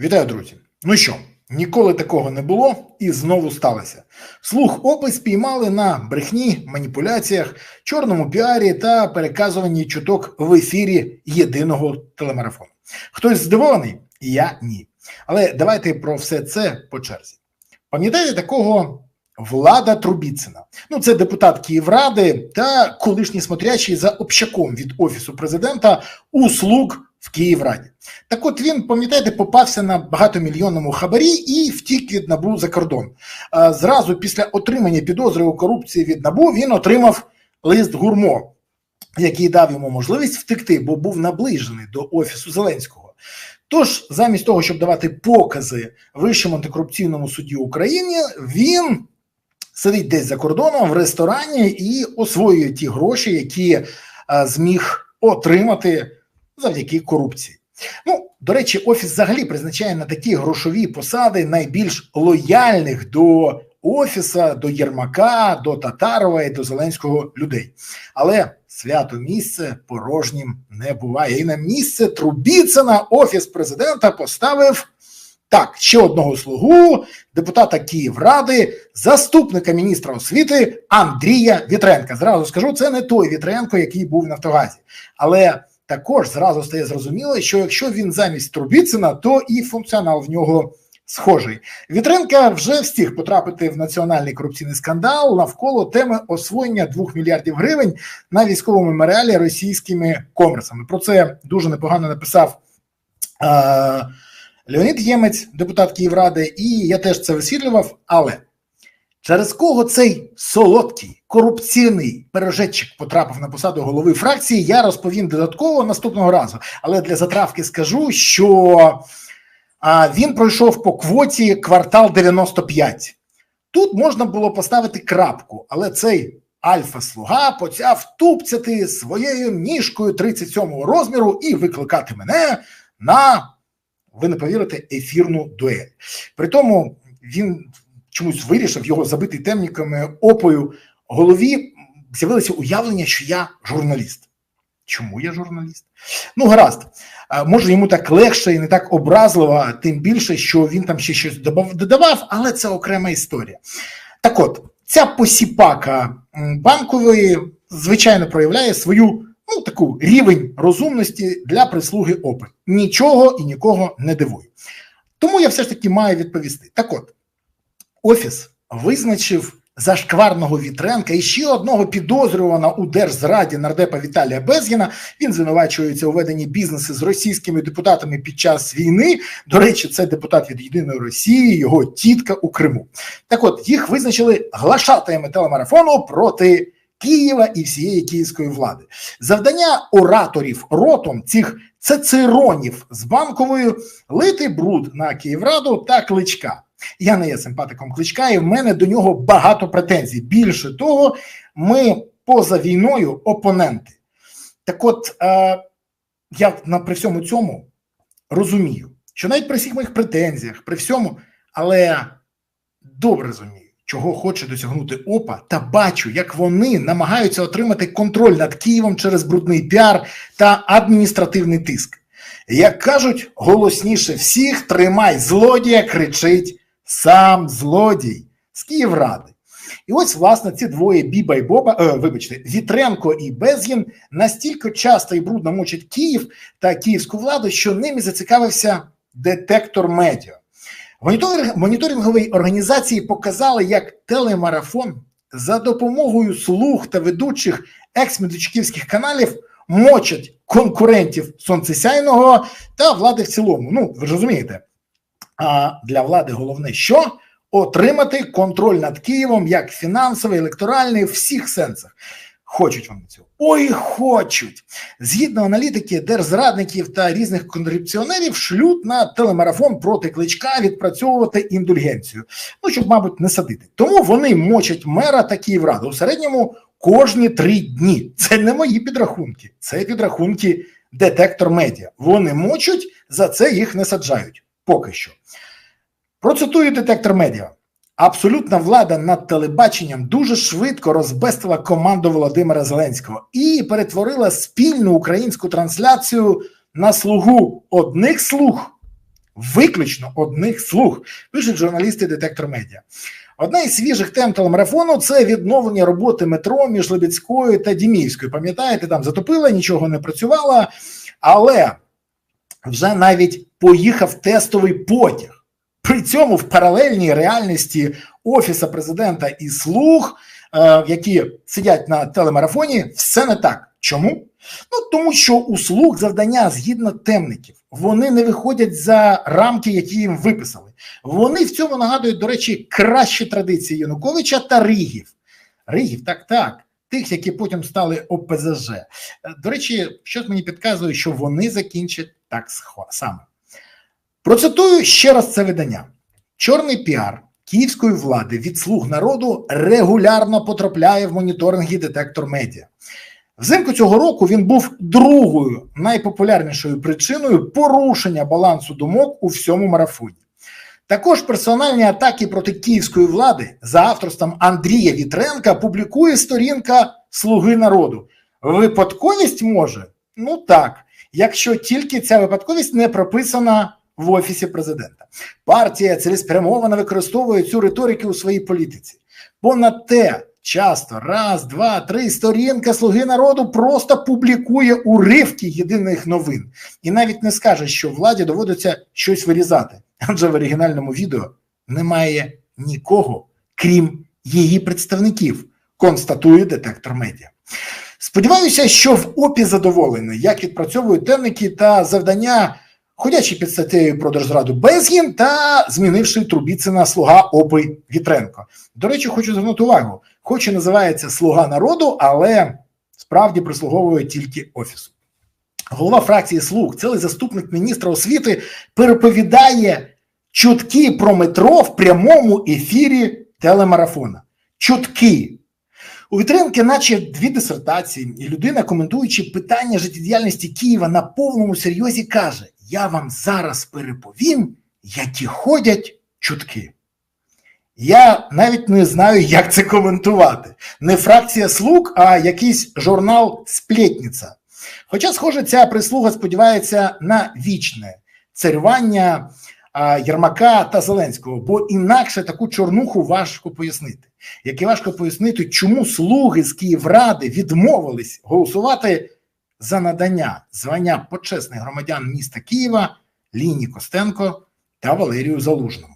Вітаю, друзі. Ну що, ніколи такого не було і знову сталося. Слух опис спіймали на брехні, маніпуляціях, чорному піарі та переказуванні чуток в ефірі єдиного телемарафону. Хтось здивований? Я ні. Але давайте про все це по черзі. Пам'ятаєте такого Влада Трубіцина? Ну, це депутат Київради та колишній смотрячий за общаком від офісу президента услуг в Київраді. Так от він, пам'ятаєте, попався на багатомільйонному хабарі і втік від набу за кордон. Зразу після отримання підозри у корупції від набу він отримав лист гурмо, який дав йому можливість втекти, бо був наближений до офісу Зеленського. Тож, замість того, щоб давати покази Вищому антикорупційному суді України, він сидить десь за кордоном в ресторані і освоює ті гроші, які зміг отримати завдяки корупції. Ну, до речі, офіс взагалі призначає на такі грошові посади найбільш лояльних до офіса, до Єрмака, до Татарова і до Зеленського людей. Але свято місце порожнім не буває. І на місце Трубіцина офіс президента поставив так, ще одного слугу, депутата Київради, заступника міністра освіти Андрія Вітренка. Зразу скажу, це не той Вітренко, який був в Нафтогазі. Але також зразу стає зрозуміло, що якщо він замість Трубіцина, то і функціонал в нього схожий. Вітренка вже встиг потрапити в національний корупційний скандал навколо теми освоєння 2 мільярдів гривень на військовому меморіалі російськими комерсами. Про це дуже непогано написав. Е- Леонід Ємець, депутат Київради, і я теж це висвітлював. Але через кого цей солодкий корупційний пережетчик потрапив на посаду голови фракції, я розповім додатково наступного разу. Але для затравки скажу, що а, він пройшов по квоті квартал 95. Тут можна було поставити крапку, але цей альфа-слуга поцяв тупцяти своєю ніжкою 37-го розміру і викликати мене на ви не повірите, ефірну дуель. При тому він чомусь вирішив його забити темниками опою голові. З'явилося уявлення, що я журналіст. Чому я журналіст? Ну, гаразд, може йому так легше і не так образливо, тим більше, що він там ще щось додавав, але це окрема історія. Так от, ця посіпака банкової, звичайно, проявляє свою ну, таку рівень розумності для прислуги ОПИ. Нічого і нікого не дивує. Тому я все ж таки маю відповісти. Так от, Офіс визначив зашкварного Вітренка і ще одного підозрюваного у держзраді нардепа Віталія Безгіна. Він звинувачується у веденні бізнесу з російськими депутатами під час війни. До речі, це депутат від Єдиної Росії, його тітка у Криму. Так от їх визначили глашатаями телемарафону проти. Києва і всієї київської влади завдання ораторів ротом цих цицеронів з банковою лити бруд на Київраду та кличка. Я не є симпатиком кличка, і в мене до нього багато претензій. Більше того, ми поза війною опоненти. Так, от е, я на при всьому цьому розумію, що навіть при всіх моїх претензіях, при всьому, але добре розумію чого хоче досягнути ОПА, та бачу, як вони намагаються отримати контроль над Києвом через брудний піар та адміністративний тиск. Як кажуть, голосніше всіх тримай злодія, кричить сам злодій з Київради. І ось, власне, ці двоє Біба і Боба, е, вибачте, Вітренко і Безгін настільки часто і брудно мочать Київ та київську владу, що ними зацікавився детектор медіа. Моніторингові організації показали, як телемарафон за допомогою слуг та ведучих екс-медичківських каналів мочать конкурентів сонцесяйного та влади в цілому. Ну, ви ж розумієте. А для влади головне, що отримати контроль над Києвом як фінансовий, електоральний, в всіх сенсах. Хочуть вони цього. Ой, хочуть. Згідно аналітики держзрадників та різних корупціонерів шлють на телемарафон проти кличка відпрацьовувати індульгенцію. Ну, щоб, мабуть, не садити. Тому вони мочать мера та Київраду у середньому кожні три дні. Це не мої підрахунки, це підрахунки детектор медіа. Вони мочуть, за це їх не саджають. Поки що. Процитую детектор медіа. Абсолютна влада над телебаченням дуже швидко розбестила команду Володимира Зеленського і перетворила спільну українську трансляцію на слугу одних слуг виключно одних слуг, пишуть журналісти детектор медіа. Одна із свіжих тем телемарафону це відновлення роботи метро між Лебідською та Діміївською. Пам'ятаєте, там затопила, нічого не працювало, але вже навіть поїхав тестовий потяг. При цьому в паралельній реальності офіса президента і слуг, е, які сидять на телемарафоні, все не так. Чому? Ну тому що у слуг завдання згідно темників, вони не виходять за рамки, які їм виписали. Вони в цьому нагадують, до речі, кращі традиції Януковича та Ригів. Ригів, так, так. Тих, які потім стали ОПЗЖ. Е, До речі, щось мені підказує, що вони закінчать так само. Процитую ще раз це видання: чорний піар київської влади від слуг народу регулярно потрапляє в моніторинги детектор медіа. Взимку цього року він був другою найпопулярнішою причиною порушення балансу думок у всьому марафоні. Також персональні атаки проти київської влади за авторством Андрія Вітренка публікує сторінка Слуги народу. Випадковість може? Ну так, якщо тільки ця випадковість не прописана в офісі президента. Партія цілеспрямовано використовує цю риторику у своїй політиці. Понад те, часто раз, два, три сторінка Слуги народу просто публікує уривки єдиних новин і навіть не скаже, що владі доводиться щось вирізати, адже в оригінальному відео немає нікого, крім її представників, констатує детектор медіа. Сподіваюся, що в ОПІ задоволені, як відпрацьовують темники та завдання, ходячи під статтею про держзраду Безгін та змінивши Трубіцина слуга ОПИ Вітренко. До речі, хочу звернути увагу, хоч і називається Слуга народу, але справді прислуговує тільки офісу. Голова фракції слуг, цілий заступник міністра освіти, переповідає чутки про метро в прямому ефірі телемарафона. Чутки. У Вітренки, наче дві дисертації, і людина, коментуючи питання життєдіяльності Києва на повному серйозі, каже: Я вам зараз переповім, які ходять чутки. Я навіть не знаю, як це коментувати. Не фракція слуг, а якийсь журнал Сплетниця. Хоча, схоже, ця прислуга сподівається на вічне царювання Єрмака та Зеленського, бо інакше таку чорнуху важко пояснити. Як і важко пояснити, чому слуги з Київради відмовились голосувати за надання звання почесних громадян міста Києва Ліні Костенко та Валерію Залужному.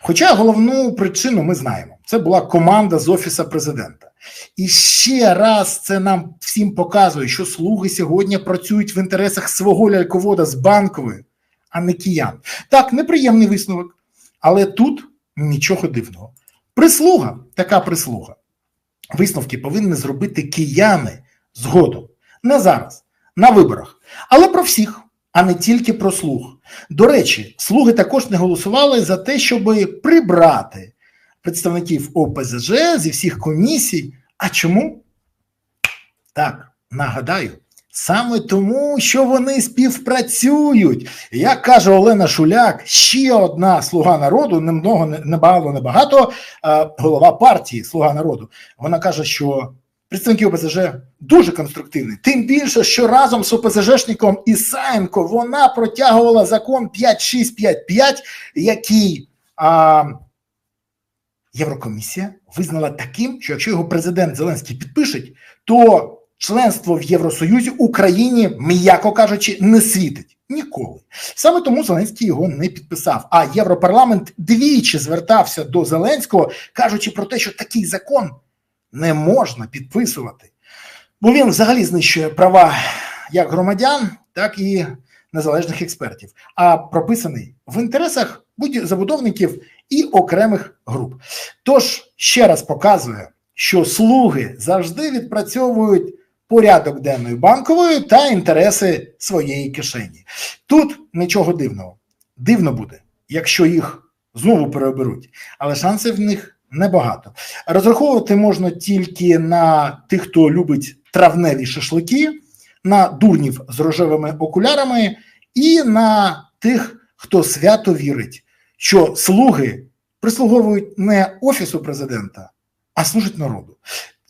Хоча головну причину ми знаємо: це була команда з офіса президента. І ще раз це нам всім показує, що слуги сьогодні працюють в інтересах свого ляльковода з банковою, а не киян. Так, неприємний висновок, але тут нічого дивного. Прислуга, така прислуга. Висновки повинні зробити кияни згодом. Не зараз, на виборах, але про всіх, а не тільки про слуг. До речі, слуги також не голосували за те, щоб прибрати представників ОПЗЖ зі всіх комісій. А чому? Так, нагадаю. Саме тому, що вони співпрацюють. Як каже Олена Шуляк, ще одна слуга народу, не много, не багато, голова партії Слуга народу. Вона каже, що представники ОПЗЖ дуже конструктивні. Тим більше, що разом з ОПЗЖшником Ісаєнко вона протягувала закон 5655, який а, Єврокомісія визнала таким, що якщо його президент Зеленський підпишеть, то членство в Євросоюзі Україні, м'яко кажучи, не світить ніколи. Саме тому Зеленський його не підписав. А Європарламент двічі звертався до Зеленського, кажучи про те, що такий закон не можна підписувати, бо він взагалі знищує права як громадян, так і незалежних експертів, а прописаний в інтересах будь-забудовників і окремих груп. Тож ще раз показує, що слуги завжди відпрацьовують порядок денної банкової та інтереси своєї кишені. Тут нічого дивного. Дивно буде, якщо їх знову переоберуть, але шансів в них небагато. Розраховувати можна тільки на тих, хто любить травневі шашлики, на дурнів з рожевими окулярами, і на тих, хто свято вірить, що слуги прислуговують не офісу президента, а служать народу.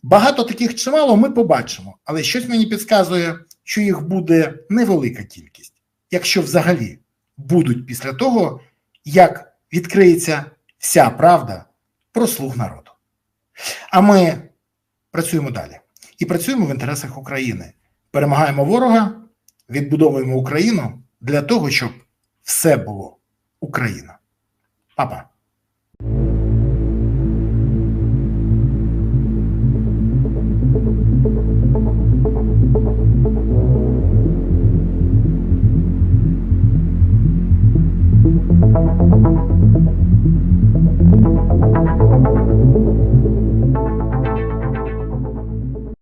Багато таких чимало ми побачимо, але щось мені підказує, що їх буде невелика кількість, якщо взагалі будуть після того, як відкриється вся правда про слуг народу. А ми працюємо далі і працюємо в інтересах України. Перемагаємо ворога, відбудовуємо Україну для того, щоб все було Україна. Па-па.